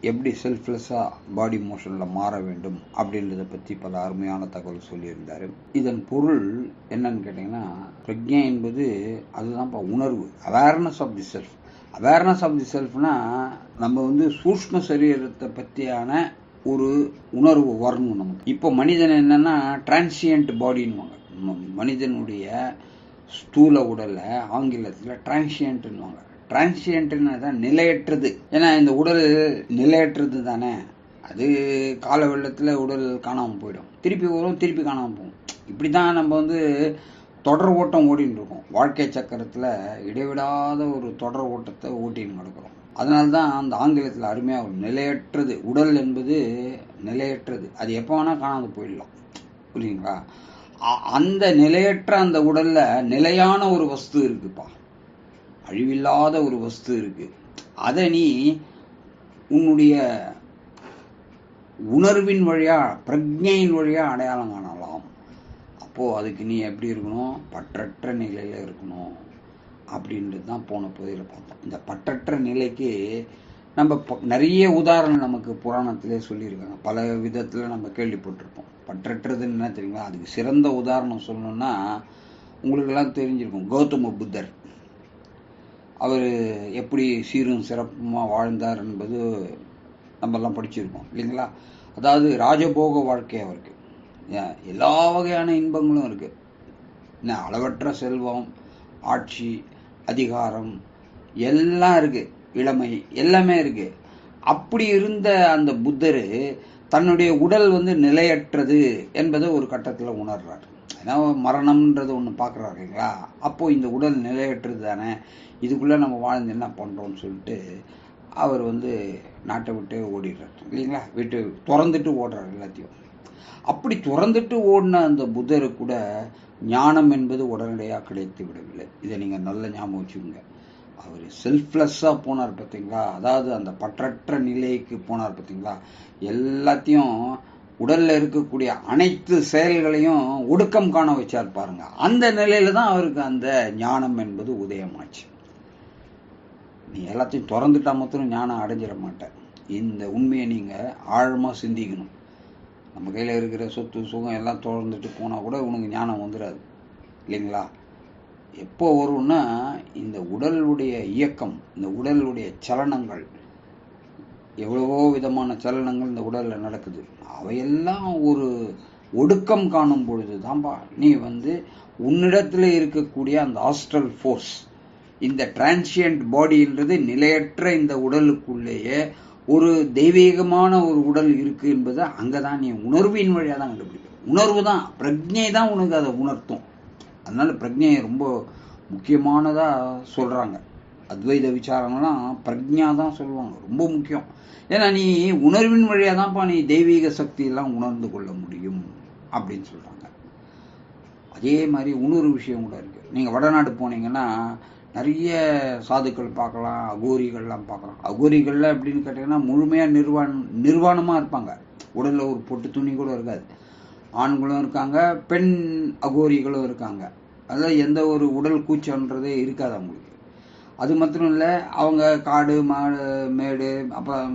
எப்படி செல்ஃப்லெஸ்ஸாக பாடி மோஷனில் மாற வேண்டும் அப்படின்றத பற்றி பல அருமையான தகவல் சொல்லியிருந்தார். இதன் பொருள் என்னன்னு கேட்டிங்கன்னா பிரஜை என்பது அதுதான்ப்பா உணர்வு. Awareness of the self awareness of the செல்ஃப்னா நம்ம வந்து சூஷ்ம சரீரத்தை பற்றியான ஒரு உணர்வு வரணும் நமக்கு. இப்போ மனிதன் என்னன்னா டிரான்சியன்ட் பாடின்னுவாங்க மனிதனுடைய ஸ்தூல உடலை ஆங்கிலத்தில் டிரான்சியன்ட்னுவாங்க டிரான்சியன்ட்னு தான் நிலையற்றது. ஏன்னா இந்த உடல் நிலையற்றது தானே. அது கால வெள்ளத்தில் உடல் காணாமல் போயிடும். திருப்பி வரும் திருப்பி காணாமல் போகும். இப்படி தான் நம்ம வந்து தொடர் ஓட்டம் ஓடின்னு இருக்கோம். வாழ்க்கை சக்கரத்தில் இடைவிடாத ஒரு தொடர் ஓட்டத்தை ஓட்டின்னு கிடக்கிறோம். அதனால தான் அந்த ஆங்கிலத்தில் அருமையாக ஒரு நிலையற்றது. உடல் என்பது நிலையற்றது. அது எப்போ வேணால் காணாமல் போயிடலாம். புரியுங்களா அ- அந்த நிலையற்ற அந்த உடலில் நிலையான ஒரு வஸ்து இருக்குப்பா. அழிவில்லாத ஒரு வஸ்து இருக்கு. அதை நீ உன்னுடைய உணர்வின் வழியா பிரஜையின் வழியா அடையாளம் காணலாம். அப்போ அதுக்கு நீ எப்படி இருக்கணும்? பற்றற்ற நிலையில இருக்கணும். அப்படின்றது தான் போன பகுதியில் பார்த்தோம். இந்த பற்றற்ற நிலைக்கு நம்ம ப- நிறைய உதாரணம் நமக்கு புராணத்திலே சொல்லியிருக்காங்க. பல விதத்தில் நம்ம கேள்விப்பட்டிருப்போம். பற்றற்றதுன்னு என்ன தெரியுங்களா? அதுக்கு சிறந்த உதாரணம் சொல்லணும்னா உங்களுக்கெல்லாம் தெரிஞ்சிருக்கும். கௌதம புத்தர். அவர் எப்படி சீரும் சிறப்புமாக வாழ்ந்தார் என்பது நம்மெல்லாம் படிச்சிருக்கோம் இல்லைங்களா? அதாவது ராஜபோக வாழ்க்கை அவருக்கு. எல்லா வகையான இன்பங்களும் இருக்குது என்ன அளவற்ற செல்வம் ஆட்சி அதிகாரம் எல்லாம் இருக்குது இளமை எல்லாமே இருக்குது அப்படி இருந்த அந்த புத்தர் தன்னுடைய உடல் வந்து நிலையற்றது என்பதை ஒரு கட்டத்தில் உணர்றார். ஏன்னா மரணம்ன்றது ஒன்று பார்க்குறாரு இல்லைங்களா? அப்போது இந்த உடல் நிலையற்றது தானே? இதுக்குள்ளே நம்ம வாழ்ந்து என்ன பண்ணுறோம்னு சொல்லிட்டு அவர் வந்து நாட்டை விட்டு ஓடிடுறார் இல்லைங்களா? விட்டு திறந்துட்டு ஓடுறார் எல்லாத்தையும். அப்படி திறந்துட்டு ஓடின அந்த புத்தரு கூட ஞானம் என்பது உடனடியாக கிடைத்து விடவில்லை. இதை நீங்கள் நல்ல ஞாபகம் வச்சுக்கோங்க. அவர் செல்ஃப்லெஸ்ஸாக போனார் பார்த்தீங்களா? அதாவது அந்த பற்றற்ற நிலைக்கு போனார் பார்த்தீங்களா? எல்லாத்தையும் உடல்ல இருக்கக்கூடிய அனைத்து செயல்களையும் ஒடுக்கம் காண வச்சார் பாருங்க. அந்த நிலையில தான் அவருக்கு அந்த ஞானம் என்பது உதயமாச்சு. நீ எல்லாத்தையும் திறந்துட்டா மாத்திரம் ஞானம் அடைஞ்சிட மாட்டேன். இந்த உண்மையை நீங்க ஆழமா சிந்திக்கணும். நம்ம கையில இருக்கிற சொத்து சுகம் எல்லாம் திறந்துட்டு போனா கூட உனக்கு ஞானம் வந்துடாது இல்லைங்களா? எப்போ வரும்னா இந்த உடலுடைய இயக்கம் இந்த உடலுடைய சலனங்கள் எவ்வளவோ விதமான சலனங்கள் இந்த உடலில் நடக்குது. அவையெல்லாம் ஒரு ஒடுக்கம் காணும் பொழுது தான்பா நீ வந்து உன்னிடத்தில் இருக்கக்கூடிய அந்த ஆஸ்ட்ரல் ஃபோர்ஸ் இந்த டிரான்சியன்ட் பாடின்றது நிலையற்ற இந்த உடலுக்குள்ளேயே ஒரு தெய்வீகமான ஒரு உடல் இருக்குது என்பதை அங்கதான் நீ உணர்வின் வழியாக தான் கண்டுபிடிக்க உணர்வு தான் பிரஜை தான் உனக்கு அதை உணர்த்தும். அதனால் பிரஜையை ரொம்ப முக்கியமானதாக சொல்கிறாங்க அத்வைத விசாரங்கள்லாம் பிரஜா தான் சொல்லுவாங்க ரொம்ப முக்கியம். ஏன்னா நீ உணர்வின் வழியாக தான்ப்பா நீ தெய்வீக சக்தியெல்லாம் உணர்ந்து கொள்ள முடியும் அப்படின்னு சொல்கிறாங்க அதே மாதிரி இன்னொரு விஷயம் கூட இருக்குது நீங்கள் வடநாடு போனீங்கன்னா நிறைய சாதுக்கள் பார்க்கலாம் அகோரிகள்லாம் பார்க்கலாம். அகோரிகளில் அப்படின்னு கேட்டிங்கன்னா முழுமையாக நிர்வாண நிர்வாணமாக இருப்பாங்க. உடலில் ஒரு பொட்டு துணி கூட இருக்காது. ஆண்களும் இருக்காங்க பெண் அகோரிகளும் இருக்காங்க. அதில் எந்த ஒரு உடல் கூச்சன்றதே இருக்காது அவங்களுக்கு. அது மாத்திரம் இல்லை அவங்க காடு மாடு மேடு அப்புறம்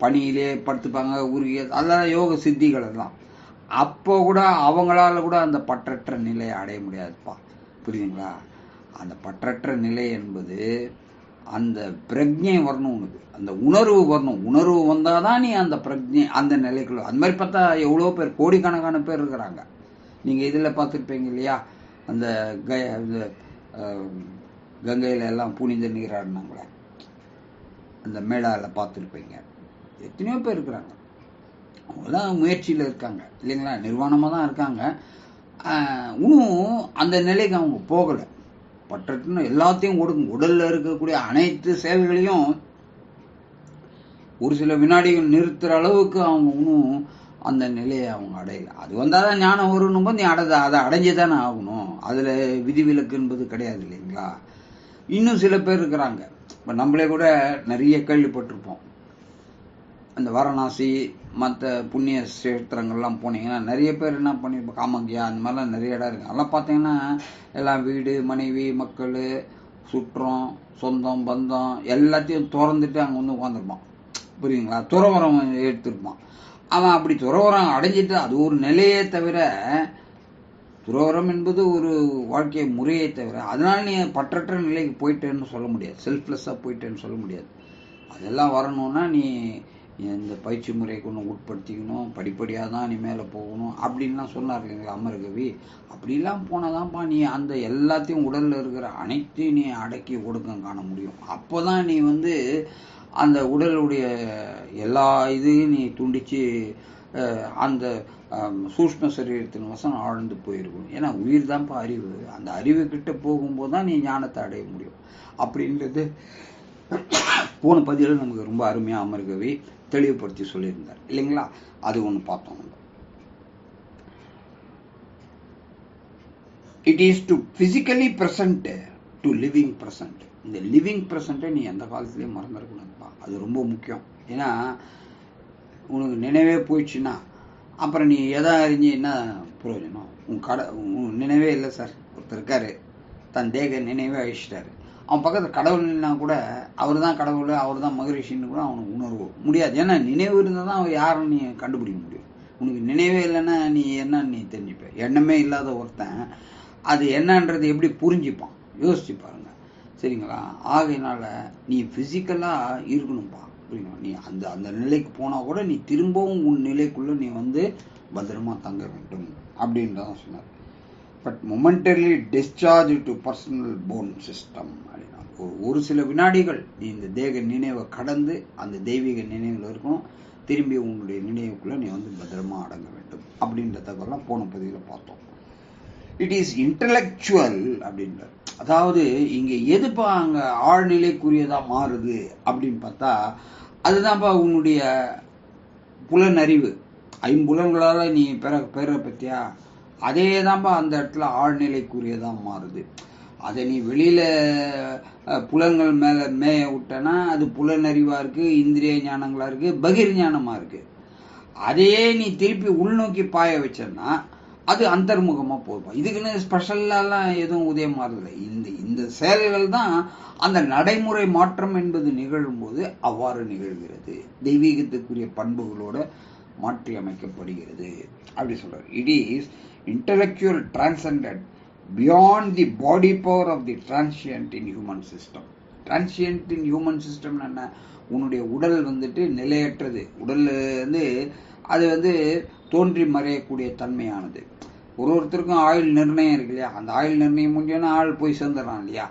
பனியிலே படுத்துப்பாங்க உருகி அதெல்லாம் யோக சித்திகள் எல்லாம். அப்போ கூட அவங்களால கூட அந்த பற்றற்ற நிலையை அடைய முடியாதுப்பா. புரியுதுங்களா? அந்த பற்றற்ற நிலை என்பது அந்த பிரஜை வரணும் உனக்கு. அந்த உணர்வு வரணும். உணர்வு வந்தாதான் நீ அந்த பிரஜை அந்த நிலைக்குள்ள அந்த மாதிரி பார்த்தா எவ்வளோ பேர் கோடிக்கணக்கான பேர் இருக்கிறாங்க. நீங்கள் இதில் பார்த்துருப்பீங்க இல்லையா? அந்த க இது கங்கையில் எல்லாம் புனித நீராடினாங்களே. அந்த மேடாவில் பார்த்துருப்பீங்க. எத்தனையோ பேர் இருக்கிறாங்க. அவங்களாம் முயற்சியில் இருக்காங்க. இல்லைங்களா? நிர்வாணமாக தான் இருக்காங்க. ஆஹ், இன்னும் அந்த நிலைக்கு அவங்க போகலை. பற்றட்டுன்னு எல்லாத்தையும் கொடுக்கும் உடல்ல இருக்கக்கூடிய அனைத்து சேவைகளையும் ஒரு சில வினாடிகள் நிறுத்துற அளவுக்கு அவங்க இன்னும் அந்த நிலையை அவங்க அடையல. அது வந்தால் தான் ஞானம் வரணும் போது நீ அடை அதை அடைஞ்சு தானே ஆகணும். அதில் விதிவிலக்கு என்பது கிடையாது இல்லைங்களா? இன்னும் சில பேர் இருக்கிறாங்க. இப்போ நம்மளே கூட நிறைய கேள்விப்பட்டிருப்போம். அந்த வாரணாசி மற்ற புண்ணிய கஷேத்திரங்கள்லாம் போனீங்கன்னா நிறைய பேர் என்ன பண்ணியிருப்போம் காமங்கியா அந்த மாதிரிலாம் நிறைய இடம் இருக்குது அதெல்லாம் பார்த்தீங்கன்னா எல்லாம் வீடு மனைவி மக்கள் சுற்றம் சொந்தம் பந்தம் எல்லாத்தையும் திறந்துட்டு அங்கே வந்து உட்காந்துருப்பான் புரியுங்களா துறவரம் எடுத்திருப்பான். அவன் அப்படி துறவரம் அடைஞ்சிட்டு அது ஒரு நிலையே தவிர துறவரம் என்பது ஒரு வாழ்க்கை முறையே தவிர அதனால் நீ பற்றற்ற நிலைக்கு போயிட்டேன்னு சொல்ல முடியாது. செல்ஃப்லெஸ்ஸாக போயிட்டேன்னு சொல்ல முடியாது. அதெல்லாம் வரணும்னா நீ இந்த பயிற்சி முறைக்கு ஒன்று உட்படுத்திக்கணும் படிப்படியாக தான் நீ மேலே போகணும் அப்படின்லாம் சொன்னார் இல்லைங்களா அமரகவி அப்படிலாம் போனால் தான்ப்பா நீ அந்த எல்லாத்தையும் உடலில் இருக்கிற அனைத்தையும் நீ அடக்கி ஒடுக்கம் காண முடியும். அப்போ தான் நீ வந்து அந்த உடலுடைய எல்லா இதையும் நீ துண்டித்து அந்த சூஷ்ம சரீரத்தின் வசம் ஆழ்ந்து போயிருக்கணும் ஏன்னா உயிர் தான்ப்பா அறிவு. அந்த அறிவு கிட்ட போகும்போது தான் நீ ஞானத்தை அடைய முடியும். அப்படின்றது போன பதிவில் நமக்கு ரொம்ப அருமையாக அமர்கவி தெளிவுபடுத்தி சொல்லியிருந்தார். இல்லைங்களா? அது ஒன்று பார்த்தோம் நம்ம. It is to physically present to living present இந்த லிவிங் ப்ரெசண்ட்டை நீ எந்த காலத்துலேயும் மறந்துடக்கூடாதுப்பா. அது ரொம்ப முக்கியம். ஏன்னா உனக்கு நினைவே போயிடுச்சுன்னா அப்புறம் நீ எதை அறிஞ்சு என்ன பிரயோஜனம் உன் கடை உன் நினைவே இல்லை சார் ஒருத்தர் இருக்காரு. தன் தேக நினைவே அழிச்சிட்டாரு. அவன் பக்கத்தில் கடவுள் கடவுள்னா கூட அவர் தான் கடவுள் அவர் தான் மகரிஷின்னு கூட அவனுக்கு உணர்வு. முடியாது. ஏன்னா நினைவு இருந்தால் தான் அவன் யாருன்னு நீ கண்டுபிடிக்க முடியும். உனக்கு நினைவே இல்லைன்னா நீ என்னன்னு நீ தெரிஞ்சுப்ப. எண்ணமே இல்லாத ஒருத்தன் அது என்னன்றது எப்படி புரிஞ்சுப்பான்? யோசிச்சு பாருங்க. சரிங்களா? ஆகையினால நீ ஃபிசிக்கலாக இருக்கணும்ப்பா புரியணும் நீ அந்த அந்த நிலைக்கு போனால் கூட நீ திரும்பவும் உன் நிலைக்குள்ளே நீ வந்து பத்திரமா தங்க வேண்டும் அப்படின்றதான் சொன்னார். But momentarily discharge to personal bone system அப்படின்னா ஒரு ஒரு சில வினாடிகள் நீ இந்த தேக நினைவை கடந்து அந்த தெய்வீக நினைவில் இருக்கணும். திரும்பி உன்னுடைய நினைவுக்குள்ளே நீ வந்து பத்திரமா அடங்க வேண்டும் அப்படின்ற தகவலாம் போன பதிவில் பார்த்தோம். இட் இஸ் இன்டலெக்சுவல் அப்படின்ற அதாவது இங்கே எதுப்பா அங்கே ஆழ்நிலைக்குரியதாக மாறுது அப்படின்னு பார்த்தா அதுதான்ப்பா உன்னுடைய புலனறிவு. ஐம்புலன்களால் நீ பெற பெற பற்றியா அதே தான்ப்பா அந்த இடத்துல ஆழ்நிலைக்குரியதாக மாறுது. அதை நீ வெளியில் புலன்கள் மேலே மேய விட்டனா அது புலனறிவாக இருக்குது இந்திரிய ஞானங்களாக இருக்குது பகிர் ஞானமாக இருக்குது அதையே நீ திருப்பி உள்நோக்கி பாய வச்சேன்னா அது அந்தர்முகமாக போகும் இதுக்குன்னு ஸ்பெஷல்லாம் எதுவும் உதயமாறதில்லை இந்த இந்த செயல்கள் தான் அந்த நடைமுறை மாற்றம் என்பது நிகழும்போது அவ்வாறு நிகழ்கிறது. தெய்வீகத்துக்குரிய பண்புகளோட மாற்றி அமைக்கப்படுகிறது. அப்படி சொல்கிறார் it is intellectual transcended beyond the body power of the transient in human system transient in human system என்ன? உன்னுடைய உடல் வந்துட்டு நிலையற்றது. உடல் வந்து அது வந்து தோன்றி மறையக்கூடிய தன்மையானது. ஒரு ஒருத்தருக்கும் ஆயுள் நிர்ணயம் இருக்கு இல்லையா? அந்த ஆயுள் நிர்ணயம் முடிஞ்சோன்னா ஆள் போய் சேர்ந்துடுறான் இல்லையா?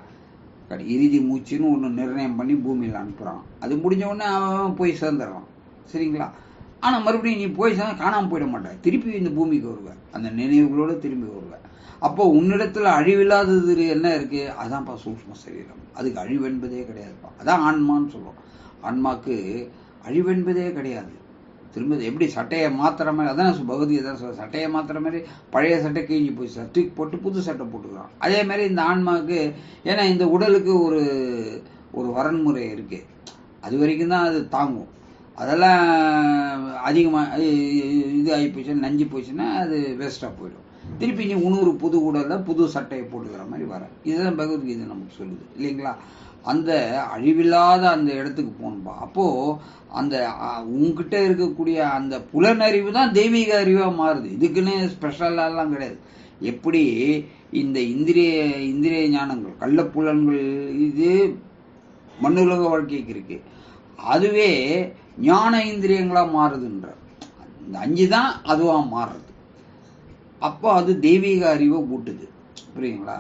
இறுதி மூச்சுன்னு ஒன்று நிர்ணயம் பண்ணி பூமியில் அனுப்புகிறான் அது முடிஞ்ச உடனே அவன் போய் சேர்ந்துடுறான். சரிங்களா? ஆனால் மறுபடியும் நீ போய் சேர்ந்தா காணாமல் போயிட மாட்டேன் திருப்பி இந்த பூமிக்கு வருவேன் அந்த நினைவுகளோடு திரும்பி வருவேன் அப்போ உன்னிடத்தில் அழிவில்லாதது என்ன இருக்குது அதான்ப்பா சூக்ம சரீரம். அதுக்கு அழிவு என்பதே கிடையாதுப்பா. அதான் ஆன்மான்னு சொல்லுவோம் ஆன்மாக்கு அழிவென்பதே கிடையாது. திரும்ப எப்படி சட்டையை மாத்துற மாதிரி? அதான் பகுதியை தான் சொல்ல சட்டையை மாத்துற மாதிரி பழைய சட்டை கிழிஞ்சு போய் தூக்கி போட்டு புது சட்டை போட்டுக்கிறான். அதே மாதிரி இந்த ஆன்மாவுக்கு ஏன்னா இந்த உடலுக்கு ஒரு ஒரு வரன்முறை இருக்குது அது வரைக்கும் தான் அது தாங்கும். அதெல்லாம் அதிகமாக இது ஆகி போச்சுன்னா நஞ்சு போச்சுன்னா அது வேஸ்ட்டாக போயிடும். திருப்பி நீ உணவு புது உடலில் புது சட்டையை போட்டுக்கிற மாதிரி வர. இதுதான் பகவத்கீதை நமக்கு சொல்லுது. இல்லைங்களா? அந்த அழிவில்லாத அந்த இடத்துக்கு போகணும்பா. அப்போது அந்த உங்ககிட்ட இருக்கக்கூடிய அந்த புலனறிவு தான் தெய்வீக அறிவாக மாறுது. இதுக்குன்னு ஸ்பெஷலாலாம் கிடையாது. எப்படி இந்த இந்திரிய இந்திரிய ஞானங்கள் கள்ளப்புலன்கள் இது மண்ணுலக வாழ்க்கைக்கு இருக்கு. அதுவே ஞான இந்திரியங்களாக மாறுதுன்ற. இந்த அஞ்சு தான் அதுவாக மாறுறது அப்போ அது தெய்வீக அறிவை ஊட்டுது. புரியுங்களா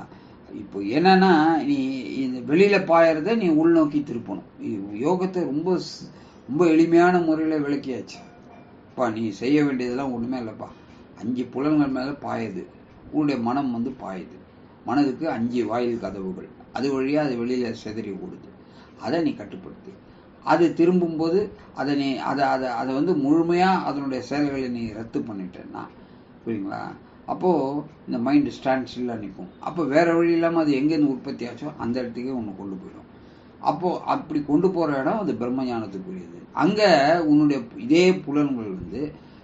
இப்போ என்னன்னா நீ இந்த வெளியில பாயறத நீ உள்நோக்கி திருப்பணும். யோகத்தை ரொம்ப ரொம்ப எளிமையான முறையில் விளக்கியாச்சு. அப்பா நீ செய்ய வேண்டியதெல்லாம் ஒன்றுமே இல்லைப்பா. அஞ்சு புலன்கள் மேலே பாயுது. உன்னுடைய மனம் வந்து பாயுது. மனதுக்கு அஞ்சு வாயில் கதவுகள். அது வழியாக அது வெளியில் செதறி ஓடுது. அதை நீ கட்டுப்படுத்து. அது திரும்பும்போது அதை நீ அதை அதை அதை வந்து முழுமையாக அதனுடைய செயல்களை நீ ரத்து பண்ணிட்டேன்னா புரியுங்களா அப்போது இந்த மைண்டு ஸ்டாண்ட் ஸ்டில்லாக நிற்கும் அப்போ வேறு வழி இல்லாமல் அது எங்கேருந்து உற்பத்தி ஆச்சோ அந்த இடத்துக்கே ஒன்று கொண்டு போயிடும். அப்போது அப்படி கொண்டு போகிற இடம் அது பிரம்ம ஞானத்துக்குரியது அங்கே உன்னுடைய இதே புலன்கள் வந்து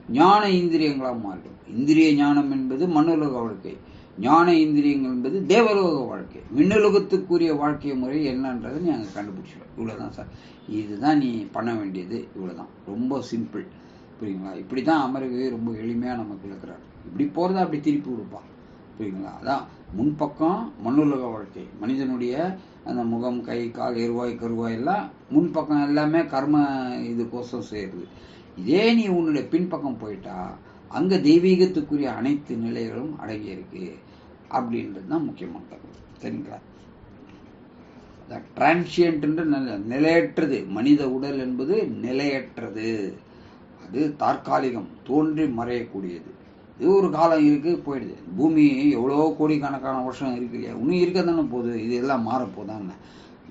ஞான இந்திரியங்களாக மாறிடும். இந்திரிய ஞானம் என்பது மண்ணுலக வாழ்க்கை. ஞான இந்திரியங்கள் என்பது தேவலோக வாழ்க்கை. விண்ணுலகத்துக்குரிய வாழ்க்கை முறை என்னன்றதை நீ அங்கே கண்டுபிடிச்சிடும் இவ்வளோதான் சார். இதுதான் நீ பண்ண வேண்டியது. இவ்வளோதான் ரொம்ப சிம்பிள் புரியுங்களா? இப்படி தான் அமரவே ரொம்ப எளிமையாக நமக்கு இருக்கிறார் இப்படி போகிறத அப்படி திருப்பி கொடுப்பான். புரியுங்களா அதான் முன்பக்கம் மண்ணுலக வாழ்க்கை. மனிதனுடைய அந்த முகம் கை கால் எருவாய் கருவாய் எல்லாம் முன்பக்கம் எல்லாமே கர்ம இதுக்கோசம் செய்யுது இதே நீ உன்னுடைய பின்பக்கம் போயிட்டா அங்கே தெய்வீகத்துக்குரிய அனைத்து நிலைகளும் அடங்கி இருக்கு. அப்படின்றது தான் முக்கியமான தகவல். சரிங்களா? டிரான்சியன்ட் நிலையற்றது. மனித உடல் என்பது நிலையற்றது. அது தற்காலிகம் தோன்றி மறையக்கூடியது. இது ஒரு காலம் இருக்கு போயிடுது. பூமி எவ்வளோ கோடிக்கணக்கான வருஷம் இருக்கு இல்லையா? இன்னும் இருக்க தானே போகுது. இது எல்லாம் மாறப்போதான்னு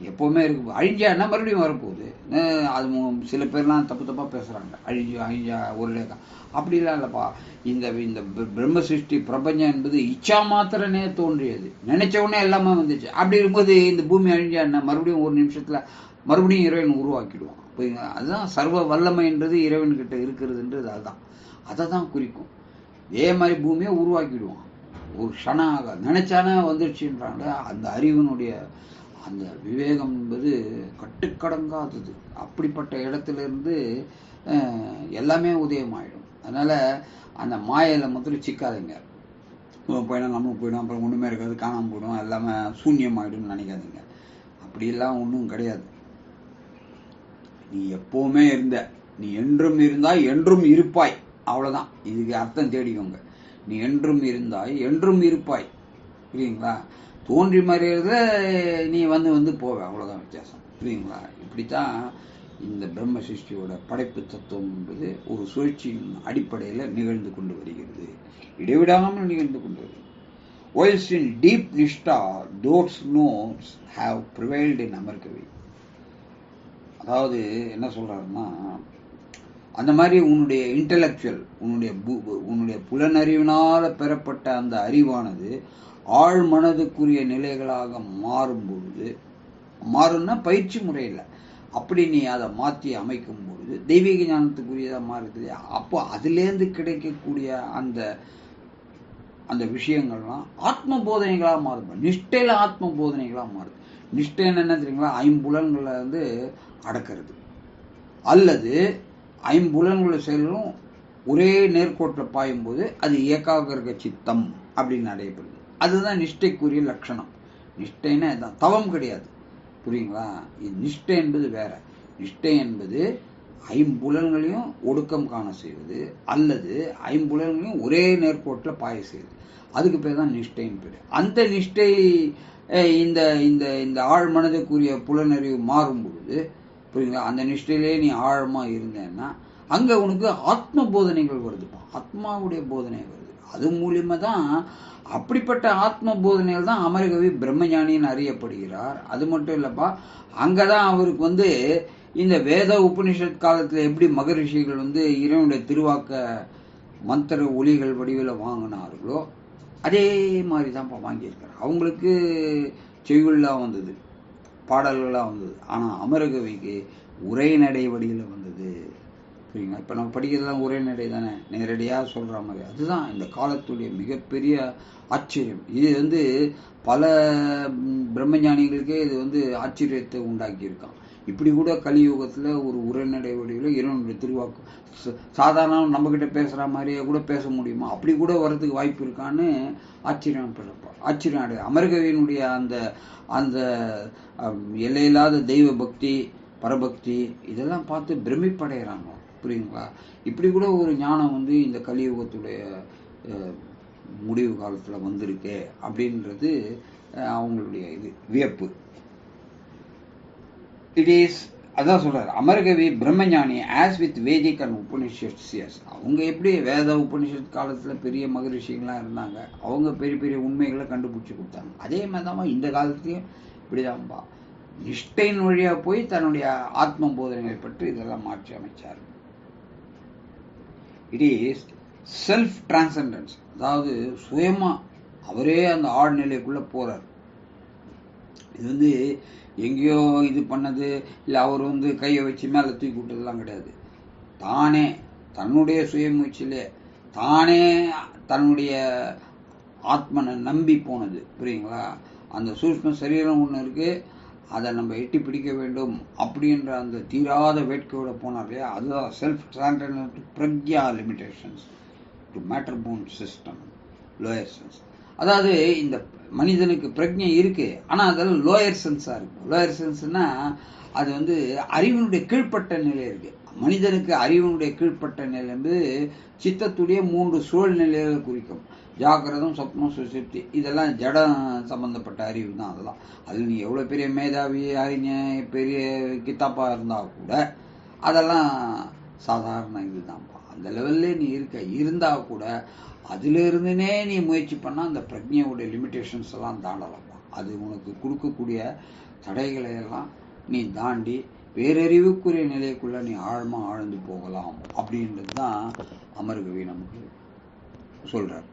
எப்போவுமே இருக்கு. அழிஞ்சா என்ன? மறுபடியும் வரப்போகுது. அது சில பேர்லாம் தப்பு தப்பாக பேசுகிறாங்க அழிஞ்சு அழிஞ்சா ஒரு லேக்கா அப்படிலாம் இல்லைப்பா. இந்த இந்த பிர- பிரம்ம சிருஷ்டி பிரபஞ்சம் என்பது இச்சா மாத்திரனே தோன்றியது. நினச்ச உடனே எல்லாமே வந்துச்சு. அப்படி இருக்கும்போது இந்த பூமி அழிஞ்சா என்ன? மறுபடியும் ஒரு நிமிஷத்தில் மறுபடியும் இறைவன் உருவாக்கிடுவான். புரியுங்களா அதுதான் சர்வ வல்லமைன்றது இறைவன்கிட்ட இருக்கிறதுன்றது அதுதான். அதை தான் குறிக்கும். இதே மாதிரி பூமியை உருவாக்கிடுவான். ஒரு க்ஷணம் ஆகாது நினைச்சானே வந்துடுச்சுன்றாங்க அந்த அறிவினுடைய அந்த விவேகம் என்பது கட்டுக்கடங்காதது. அப்படிப்பட்ட இடத்துல இருந்து எல்லாமே உதயமாயிடும். அதனால் அந்த மாயையில் முதல்ல சிக்காதீங்க. போயிடும் நம்மளும் போயிடும் அப்புறம் ஒன்றுமே இருக்காது காணாமல் போயிடும் எல்லாமே சூன்யமாயிடும்னு நினைக்காதீங்க. அப்படியெல்லாம் ஒன்றும் கிடையாது. நீ எப்போவுமே இருந்த நீ என்றும் இருந்தாய் என்றும் இருப்பாய். அவ்வளோதான் இதுக்கு அர்த்தம் தேடிக்கோங்க. நீ என்றும் இருந்தாய் என்றும் இருப்பாய். புரியுங்களா? தோன்றி மறையிறத நீ வந்து வந்து போவ. அவ்வளோதான் வித்தியாசம். புரியுங்களா? இப்படித்தான் இந்த பிரம்ம சிருஷ்டியோட படைப்பு தத்துவம் என்பது ஒரு சுழற்சியின் அடிப்படையில் நிகழ்ந்து கொண்டு வருகிறது. இடைவிடாமல் நிகழ்ந்து கொண்டு வருகிறது. Whilst in deep nishtha those notes have prevailed in அமெரிக்கவை அதாவது என்ன சொல்கிறாருன்னா அந்த மாதிரி உன்னுடைய இன்டலெக்சுவல் உன்னுடைய பு- உன்னுடைய புலனறிவினால் பெறப்பட்ட அந்த அறிவானது ஆழ் மனதுக்குரிய நிலைகளாக மாறும் பொழுது மாறும்னா பயிற்சி முறையில். அப்படி நீ அதை மாற்றி அமைக்கும் பொழுது தெய்வீக ஞானத்துக்குரியதாக மாறுது. அப்போ அதுலேருந்து கிடைக்கக்கூடிய அந்த அந்த விஷயங்கள்லாம் ஆத்ம போதனைகளாக மாறுது நிஷ்டையில் ஆத்ம போதனைகளாக மாறுது. நிஷ்டைன்னு என்ன தெரியுங்களா? ஐம்புலன்களை வந்து அடக்கிறது. அல்லது ஐம்புலன்களை செயலும் ஒரே நேர்கோட்டில் பாயும்போது அது ஏகாகிரக சித்தம் அப்படின்னு அடையப்படுது. அதுதான் நிஷ்டைக்குரிய லட்சணம். நிஷ்டைன்னா இதுதான் தவம் கிடையாது. புரியுங்களா? இது நிஷ்டை என்பது வேற. நிஷ்டை என்பது ஐம்புலன்களையும் ஒடுக்கம் காண செய்வது அல்லது ஐம்புலன்களையும் ஒரே நேர்கோட்டில் பாய செய்வது. அதுக்கு பேர் தான் நிஷ்டைன்னு பேர். அந்த நிஷ்டை இந்த இந்த இந்த ஆழ் மனதுக்குரிய புலனறிவு மாறும் பொழுது புரியுங்களா அந்த நிஷ்டையிலே நீ ஆழமாக இருந்தேன்னா அங்கே உனக்கு ஆத்ம போதனைகள் வருதுப்பா ஆத்மாவுடைய போதனை வருது. அது மூலியமாக தான் அப்படிப்பட்ட ஆத்ம போதனைகள் தான் அமரகவி பிரம்மஞானின்னு அறியப்படுகிறார். அது மட்டும் இல்லைப்பா அங்கே தான் அவருக்கு வந்து இந்த வேத உபனிஷத் காலத்தில் எப்படி மகரிஷிகள் வந்து இறைவனுடைய திருவாக்க மந்திர ஒலிகள் வடிவில் வாங்கினார்களோ அதே மாதிரி தான்ப்பா வாங்கியிருக்கிறார் அவங்களுக்கு செய்யுள்ளாக வந்தது. பாடல்களாக வந்தது. ஆனால் அமரகவிக்கு உரைநடை வடிவில் வந்தது. புரியுங்களா? இப்போ நம்ம படிக்கிறதுலாம் உரைநடை தானே? நேரடியாக சொல்கிற மாதிரி. அதுதான் இந்த காலத்துடைய மிகப்பெரிய ஆச்சரியம். இது வந்து பல பிரம்மஞானிகளுக்கே இது வந்து ஆச்சரியத்தை உண்டாக்கியிருக்கான் இப்படி கூட கலியுகத்தில் ஒரு உரைநடை வடிவில் இறைவனுடைய திருவாக்கு சாதாரண நம்மக்கிட்ட பேசுகிற மாதிரியே கூட பேச முடியுமா? அப்படி கூட வர்றதுக்கு வாய்ப்பு இருக்கான்னு ஆச்சரியம் ஆச்சரியம் அடைய. அமர்கவியினுடைய அந்த அந்த எல்லையில்லாத தெய்வ பக்தி பரபக்தி இதெல்லாம் பார்த்து பிரமிப்படைகிறாங்க புரியுங்களா இப்படி கூட ஒரு ஞானம் வந்து இந்த கலியுகத்துடைய முடிவு காலத்தில் வந்திருக்கு அப்படின்றது அவங்களுடைய இது வியப்பு. இட் இஸ் அதான் சொல்கிறார் Amarakavi பிரம்மஞானி as with Vedic and Upanishads is அவங்க எப்படி வேத உபனிஷத் காலத்தில் பெரிய மகரிஷிகள்லாம் இருந்தாங்க அவங்க பெரிய பெரிய உண்மைகளை கண்டுபிடிச்சி கொடுத்தாங்க. அதே மாதிரி தான் இந்த காலத்துலேயும் இப்படிதான்ப்பா. நிஷ்டையின் வழியாக போய் தன்னுடைய ஆத்ம போதனைகளை பற்றி இதெல்லாம் மாற்றி அமைச்சார். இட் இஸ் செல்ஃப் டிரான்சண்டன்ஸ் அதாவது சுயமாக அவரே அந்த ஆழ்நிலைக்குள்ளே போகிறார் இது வந்து எங்கேயோ இது பண்ணது இல்லை அவர் வந்து கையை வச்சு மேலே தூக்கி விட்டதெல்லாம் கிடையாது. தானே தன்னுடைய சுயமுயற்சியிலே தானே தன்னுடைய ஆத்மனை நம்பி போனது புரியுங்களா? அந்த சூஷ்ம சரீரம் ஒன்று இருக்குது அதை நம்ம எட்டி பிடிக்க வேண்டும் அப்படின்ற அந்த தீராத வேட்கையோட போனார் இல்லையா? அதுதான் self to prajna limitations to matter bone system lower sense அதாவது இந்த மனிதனுக்கு பிரஜை இருக்கு. ஆனால் அதில் லோயர் சென்ஸாக இருக்கு. லோயர் சென்ஸ்னா அது வந்து அறிவினுடைய கீழ்ப்பட்ட நிலை இருக்கு. மனிதனுக்கு அறிவினுடைய கீழ்ப்பட்ட நிலை என்பது சித்தத்துடைய மூன்று சூழ்நிலைகளை குறிக்கும். ஜாக்கிரதம் சொப்னம் சுசுப்தி. இதெல்லாம் ஜடம் சம்மந்தப்பட்ட அறிவு தான் அதெல்லாம். அது நீ எவ்வளோ பெரிய மேதாவி அறிஞர் பெரிய கித்தாப்பா இருந்தால் கூட அதெல்லாம் சாதாரண இதுதான்ப்பா. அந்த லெவல்லே நீ இருக்க. இருந்தால் கூட அதிலிருந்துனே நீ முயற்சி பண்ணால் அந்த பிரஜையோடைய லிமிட்டேஷன்ஸ் எல்லாம் தாண்டலாம்ப்பா அது உனக்கு கொடுக்கக்கூடிய தடைகளை எல்லாம் நீ தாண்டி வேறறிவுக்குரிய நிலைக்குள்ள நீ ஆழமா ஆழ்ந்து போகலாம் அப்படின்றது தான் அமர்கவி நமக்கு சொல்றார்.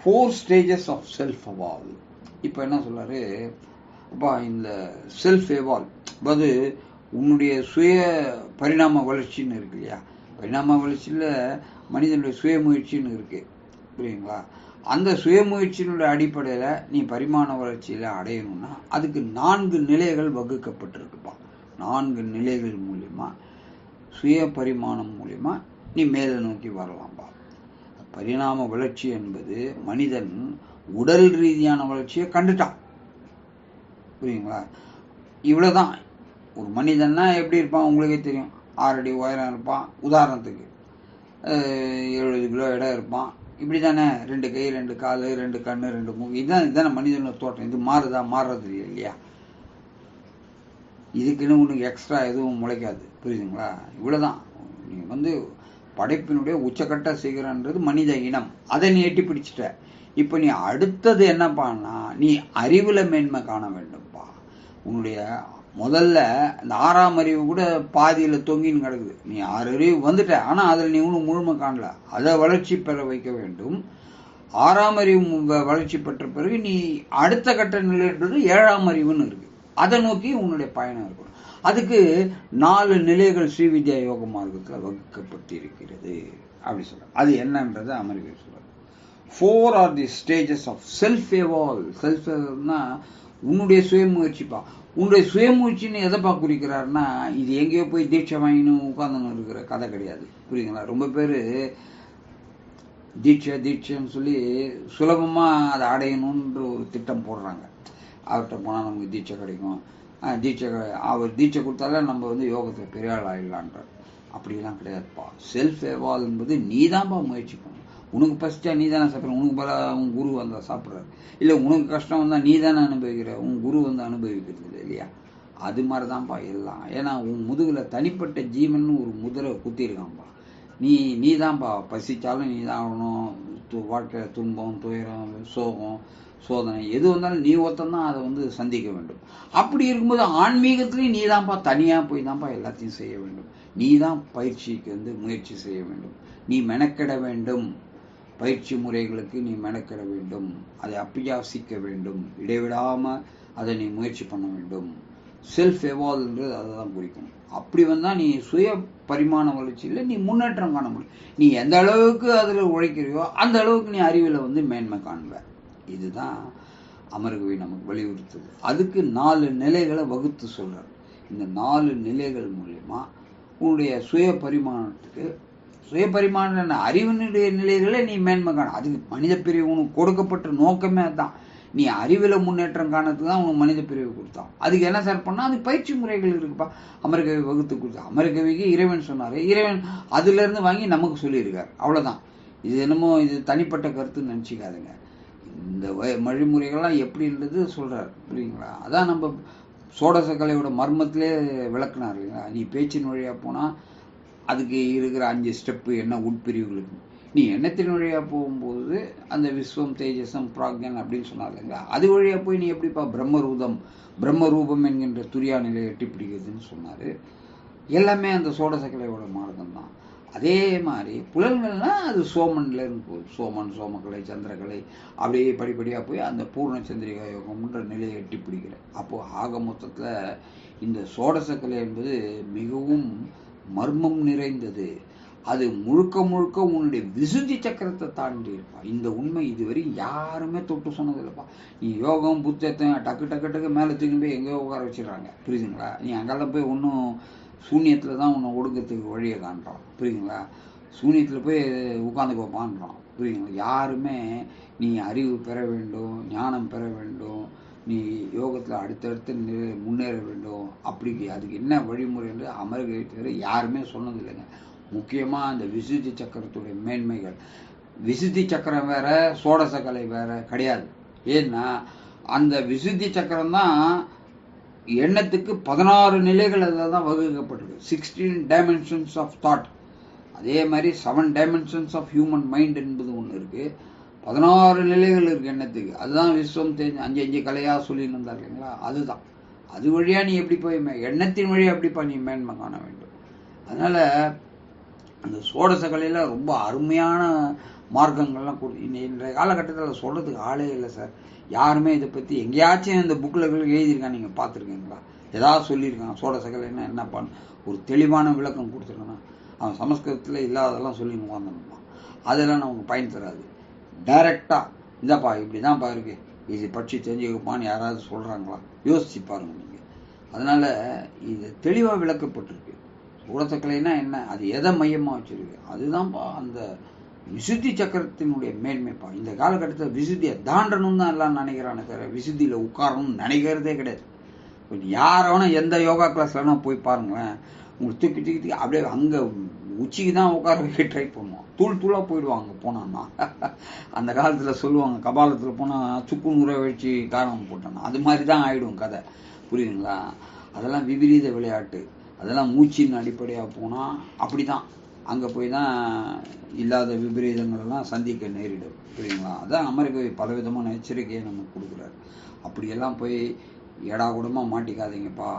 Four stages of self evolve இப்போ என்ன சொல்றாரு? அப்பா இந்த செல்ஃப் எவால்வ் அதாவது உன்னுடைய சுய பரிணாம வளர்ச்சின்னு இருக்கு இல்லையா? பரிணாம வளர்ச்சியில் மனிதனுடைய சுய முயற்சின்னு இருக்கு. புரியுங்களா அந்த சுயமுயற்சியினுடைய அடிப்படையில் நீ பரிமாண வளர்ச்சியில் அடையணும்னா அதுக்கு நான்கு நிலைகள் வகுக்கப்பட்டிருக்குப்பா. நான்கு நிலைகள் மூலயமா சுய பரிமாணம் மூலியமா நீ மேலே நோக்கி வரலாம்ப்பா பரிணாம வளர்ச்சி என்பது மனிதன் உடல் ரீதியான வளர்ச்சியை கண்டுட்டான். புரியுங்களா இவ்வளோதான் ஒரு மனிதன்னா எப்படி இருப்பான்? உங்களுக்கே தெரியும். ஆறடி உயரம் இருப்பான். உதாரணத்துக்கு எழுபது கிலோ இடம் இருப்பான். இப்படி தானே ரெண்டு கை ரெண்டு கால் ரெண்டு கண் ரெண்டு மூக்கு. இதுதான் இதுதானே மனிதனோட தோட்டம் இது மாறுதா மாறுறது இல்லையா இதுக்குன்னு உனக்கு எக்ஸ்ட்ரா எதுவும் முளைக்காது. புரியுதுங்களா? இவ்வளோதான் நீ வந்து படைப்பினுடைய உச்சக்கட்ட சிகரன்றது மனித இனம். அதை நீ எட்டி பிடிச்சிட்ட. இப்போ நீ அடுத்தது என்னப்பான்னா நீ அறிவில் மேன்மை காண வேண்டும்ப்பா உன்னுடைய முதல்ல இந்த ஆறாம் அறிவு கூட பாதியில் தொங்கின்னு கிடக்குது. நீ ஆறு அறிவு வந்துட்ட ஆனால் அதில் நீ ஒன்றும் முழுமை காணல. அதை வளர்ச்சி பெற வைக்க வேண்டும். ஆறாம் அறிவு வளர்ச்சி பெற்ற பிறகு நீ அடுத்த கட்ட நிலைன்றது ஏழாம் அறிவுன்னு இருக்கு. அதை நோக்கி உன்னுடைய பயணம் இருக்கணும். அதுக்கு நாலு நிலைகள் ஸ்ரீவித்யா யோக மார்க்கத்தில் வகுக்கப்பட்டிருக்கிறது. அப்படி சொல்ற அது என்னன்றது அமெரிக்கா சொல்றாரு. Four are the stages of self evolve செல்ஃப்னா உன்னுடைய சுயமுயற்சிப்பா உன்னுடைய சுயமூச்சின்னு எதைப்பா குறிக்கிறாருன்னா இது எங்கேயோ போய் தீட்சை வாங்கின்னு உட்காந்துன்னு இருக்கிற கதை கிடையாது. புரியுங்களா ரொம்ப பேர் தீட்சை தீட்சைன்னு சொல்லி சுலபமாக அதை அடையணுன்ற ஒரு திட்டம் போடுறாங்க. அவர்கிட்ட போனால் நமக்கு தீட்சை கிடைக்கும். தீட்சை அவர் தீட்சை கொடுத்தாலே நம்ம வந்து யோகத்தில் பெரிய ஆள் அப்படிலாம் கிடையாதுப்பா. செல்ஃப் எவால் என்பது நீ தான்ப்பா முயற்சி பண்ணணும். உனக்கு பசிச்சா நீ தானே சாப்பிட்ற. உனக்கு பல உன் குரு வந்தால் சாப்பிட்றாரு. இல்லை உனக்கு கஷ்டம் வந்தால் நீ தானே அனுபவிக்கிற. உன் குரு வந்து அனுபவிக்கிறது இல்லை இல்லையா? அது மாதிரி தான்ப்பா எல்லாம். ஏன்னா உன் முதுகில் தனிப்பட்ட ஜீவன் ஒரு முதலை குத்திருக்கான்ப்பா. நீ நீ தான்ப்பா பசித்தாலும் நீ தான் ஆகணும். து- வாழ்க்கையில் துன்பம் துயரம் சோகம் சோதனை எது வந்தாலும் நீ ஒருத்தன் தான் அதை வந்து சந்திக்க வேண்டும். அப்படி இருக்கும்போது ஆன்மீகத்துலேயும் நீ தான்ப்பா தனியாக போய் தான்ப்பா எல்லாத்தையும் செய்ய வேண்டும். நீ தான் பயிற்சிக்கு வந்து முயற்சி செய்ய வேண்டும். நீ மெனக்கெட வேண்டும். பயிற்சி முறைகளுக்கு நீ மெனக்கெட வேண்டும். அதை அப்பியாசிக்க வேண்டும். இடைவிடாமல் அதை நீ முயற்சி பண்ண வேண்டும். செல்ஃப் எவால்வ்ன்றது அதை தான் குறிக்கும் அப்படி வந்தால் நீ சுய பரிமாண வளர்ச்சியில் நீ முன்னேற்றம் காண முடியும். நீ எந்த அளவுக்கு அதில் உழைக்கிறியோ அந்த அளவுக்கு நீ அறிவில் வந்து மேன்மை காண்ப. இதுதான் அமர்கவி நமக்கு வலியுறுத்துது. அதுக்கு நாலு நிலைகளை வகுத்து சொல்கிறார் இந்த நாலு நிலைகள் மூலயமா உன்னுடைய சுய பரிமாணத்துக்கு சுயபரிமாண என்ன? அறிவினுடைய நிலைகளை நீ மேன்மை காண. அதுக்கு மனித பிரிவு உனக்கு கொடுக்கப்பட்ட நோக்கமே அதுதான் நீ அறிவில் முன்னேற்றம் காணத்துக்கு தான் உனக்கு மனித பிரிவு கொடுத்தான். அதுக்கு என்ன சார் பண்ணால் அது பயிற்சி முறைகள் இருக்குப்பா. அமரகவி வகுத்து கொடுத்தா. அமரகவிக்கு இறைவன் சொன்னார். இறைவன் அதுலேருந்து வாங்கி நமக்கு சொல்லியிருக்கார். அவ்வளோதான் இது என்னமோ இது தனிப்பட்ட கருத்துன்னு நினச்சிக்காதுங்க. இந்த வழிமுறைகள்லாம் எப்படின்றது சொல்கிறார் புரியுங்களா அதான் நம்ம சோடச கலையோட மர்மத்திலே விளக்குனார் இல்லைங்களா? நீ பேச்சின் வழியாக போனால் அதுக்கு இருக்கிற அஞ்சு ஸ்டெப்பு என்ன உட்பிரிவுகளுக்கு. நீ எண்ணத்தின் வழியாக போகும்போது அந்த விஸ்வம் தேஜசம் பிராக்ஞன் அப்படின்னு சொன்னார் இல்லைங்களா? அது வழியாக போய் நீ எப்படிப்பா பிரம்மரூதம் பிரம்மரூபம் என்கின்ற துரியா நிலையை எட்டி பிடிக்குதுன்னு சொன்னார். எல்லாமே அந்த சோடசக்கலையோட மார்க்கம் தான். அதே மாதிரி புலன்கள்னால் அது சோமன்லேருந்து போகுது. சோமன் சோமக்கலை சந்திரக்கலை அப்படியே படிப்படியாக போய் அந்த பூர்ண சந்திரிகா யோகம்ன்ற நிலையை எட்டி பிடிக்கிற அப்போது ஆக மொத்தத்தில் இந்த சோடசக்கலை என்பது மிகவும் மர்மம் நிறைந்தது. அது முழுக்க முழுக்க உன்னுடைய விசுத்தி சக்கரத்தை தாண்டி இருப்பா. இந்த உண்மை இதுவரை யாருமே தொட்டு சொன்னதில்லைப்பா. நீ யோகம் புத்தத்தை டக்கு டக்கு டக்கு மேலே தூக்கி போய் எங்கேயோ உட்கார வச்சிடுறாங்க. புரியுதுங்களா? நீ அங்கெல்லாம் போய் ஒன்றும் சூன்யத்தில் தான் உன்னை ஒடுக்கிறதுக்கு வழியை காண்றான். புரியுதுங்களா? சூன்யத்தில் போய் உட்காந்து வைப்பான்றான் புரியுதுங்களா? யாருமே நீ அறிவு பெற வேண்டும் ஞானம் பெற வேண்டும் நீ யோகத்தில் அடுத்தடுத்து முன்னேற வேண்டும். அப்படி அதுக்கு என்ன வழிமுறை என்று அமர்கை யாருமே சொன்னதில்லைங்க. முக்கியமாக அந்த விசுதி சக்கரத்துடைய மேன்மைகள். விசுத்தி சக்கரம் வேற சோடசக்கலை வேற கிடையாது. ஏன்னா அந்த விசுத்தி சக்கரம் தான் எண்ணத்துக்கு பதினாறு நிலைகள் அதில் தான் வகுக்கப்பட்டிருக்கு. சிக்ஸ்டீன் டைமென்ஷன்ஸ் ஆஃப் தாட் அதே மாதிரி seven dimensions of human mind என்பது ஒன்று இருக்குது பதினாறு நிலைகள் இருக்குது எண்ணத்துக்கு அதுதான் விஸ்வம் தெரிஞ்சு அஞ்சு அஞ்சு கலையாக சொல்லிட்டு இருந்தார் இல்லைங்களா? அதுதான். அது வழியாக நீ எப்படி போய் மே எண்ணத்தின் வழியாக எப்படிப்பா நீ மேன்மை காண வேண்டும்? அதனால் அந்த சோடச கலையில் ரொம்ப அருமையான மார்க்கங்கள்லாம் கொடு இன்றைய காலகட்டத்தில் சொல்கிறதுக்கு ஆளே இல்லை சார். யாருமே இதை பற்றி எங்கேயாச்சும் இந்த புக்கில் எழுதியிருக்கான் நீங்கள் பார்த்துருக்கீங்களா? ஏதாவது சொல்லியிருக்கான் சோடசகலைன்னா என்ன பண்ண ஒரு தெளிவான விளக்கம் கொடுத்துருக்கானா அவன் சமஸ்கிருதத்தில் இல்லாததெல்லாம் சொல்லி உட்காந்துருப்பான் அதெல்லாம் நமக்கு பயன் தராது. டைரெக்டாக இந்தாப்பா இப்படி தான்ப்பா இருக்கு. இது பற்றி தெரிஞ்சுக்கப்பான்னு யாராவது சொல்கிறாங்களா யோசிச்சு பாருங்க நீங்கள் அதனால் இது தெளிவாக விளக்கப்பட்டிருக்கு. சூடசக்கலைன்னா என்ன? அது எதை மையமாக வச்சுருக்கு? அதுதான்ப்பா அந்த விசுத்தி சக்கரத்தினுடைய மேன்மைப்பா. இந்த காலகட்டத்தில் விசுத்தியை தாண்டணும் தான் எல்லாம் நினைக்கிறானே தவிர விசுத்தியில் உட்காரணும்னு நினைக்கிறதே கிடையாது. கொஞ்சம் யாரை வேணால் எந்த யோகா கிளாஸ்லனா போய் பாருங்களேன். உங்களுக்கு தூக்கி தூக்கி தூக்கி அப்படியே அங்கே உச்சிக்கு தான் உட்கார வைக்க ட்ரை பண்ணுவோம். தூள் தூளாக போயிடுவாங்க போனான்னா. அந்த காலத்தில் சொல்லுவாங்க கபாலத்தில் போனால் சுக்கு நூற வச்சு காரணம் போட்டானா அது மாதிரி தான் ஆகிடும் கதை. புரியுதுங்களா? அதெல்லாம் விபரீத விளையாட்டு. அதெல்லாம் மூச்சின் அடிப்படையாக போனால் அப்படி தான் அங்கே போய் தான் இல்லாத விபரீதங்களெல்லாம் சந்திக்க நேரிடும். புரியுங்களா அதான் அமெரிக்க பலவிதமான எச்சரிக்கையை நமக்கு கொடுக்குறாரு. அப்படியெல்லாம் போய் ஏடா கூடமாக மாட்டிக்காதீங்கப்பா.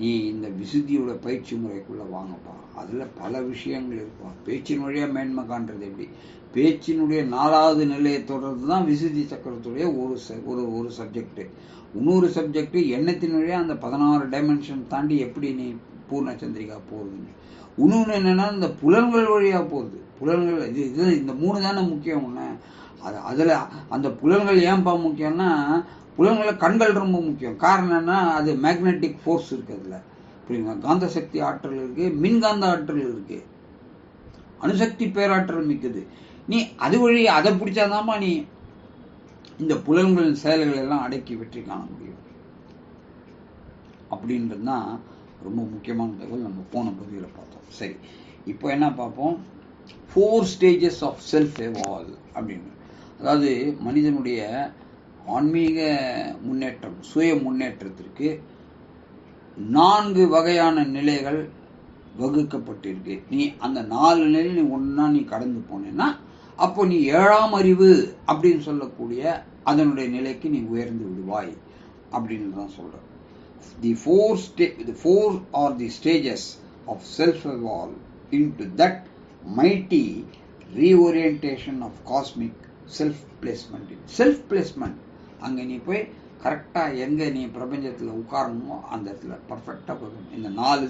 நீ இந்த விசுத்தியோட பயிற்சி முறைக்குள்ளே வாங்கப்பா. அதில் பல விஷயங்கள் இருக்கும் பேச்சின் வழியாக மேன்மை காண்றது எப்படி? பேச்சினுடைய நாலாவது நிலையை தொடர்ந்து தான் விசுதி சக்கரத்துடைய ஒரு ஒரு ஒரு சப்ஜெக்டு இன்னொரு சப்ஜெக்டு எண்ணத்தின் வழியாக அந்த பதினாறு டைமென்ஷன் தாண்டி எப்படி நீ பூர்ண சந்திரிகா போகுதுன்னு இன்னொன்று என்னென்னா இந்த புலன்கள் வழியாக போகுது. புலன்கள் இது இது இந்த மூணு தானே முக்கியம் ஒன்று அது அதில் அந்த புலன்கள் ஏன்பா முக்கியம்னா புலன்களில் கண்கள் ரொம்ப முக்கியம். காரணம் என்ன அது மேக்னெட்டிக் ஃபோர்ஸ் இருக்குது அதில். புரியுங்களா காந்த சக்தி ஆற்றல் இருக்குது மின்காந்த ஆற்றல் இருக்குது அணுசக்தி பேராற்றல் மிக்கது. நீ அது வழி அதை பிடிச்சாதாம்மா நீ இந்த புலன்களின் செயல்கள் எல்லாம் அடக்கி வெற்றி காண முடியும். அப்படின்றது தான் ரொம்ப முக்கியமான தகவல் நம்ம போன பகுதியில் பார்த்தோம். சரி. இப்போ என்ன பார்ப்போம்? Four stages of self evolve அப்படின்னு. அதாவது மனிதனுடைய ஆன்மீக முன்னேற்றம் சுய முன்னேற்றத்திற்கு நான்கு வகையான நிலைகள் வகுக்கப்பட்டிருக்கு. நீ அந்த நாலு நிலை நீ ஒன்றா நீ கடந்து போனேன்னா அப்போ நீ ஏழாம் அறிவு அப்படின்னு சொல்லக்கூடிய அதனுடைய நிலைக்கு நீ உயர்ந்து விடுவாய் அப்படின்னு தான் சொல்கிறேன் the four sta- the four are the stages of self-evolve into that mighty reorientation of cosmic self placement self placement அங்கே நீ போய் கரெக்டாக எங்கே நீ பிரபஞ்சத்தில் உட்காரணுமோ அந்த இடத்துல பர்ஃபெக்டாக போகணும் இந்த நாலு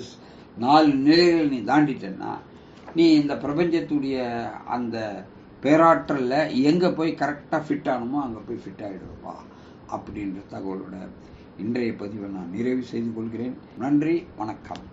நாலு நிலைகள் நீ தாண்டிட்டேன்னா நீ இந்த பிரபஞ்சத்துடைய அந்த பேராற்றலில் எங்கே போய் கரெக்டாக ஃபிட் ஆகணுமோ அங்கே போய் ஃபிட் ஆகிடுவப்பா அப்படின்ற தகவலோட இன்றைய பதிவை நான் நிறைவு செய்து கொள்கிறேன். நன்றி வணக்கம்.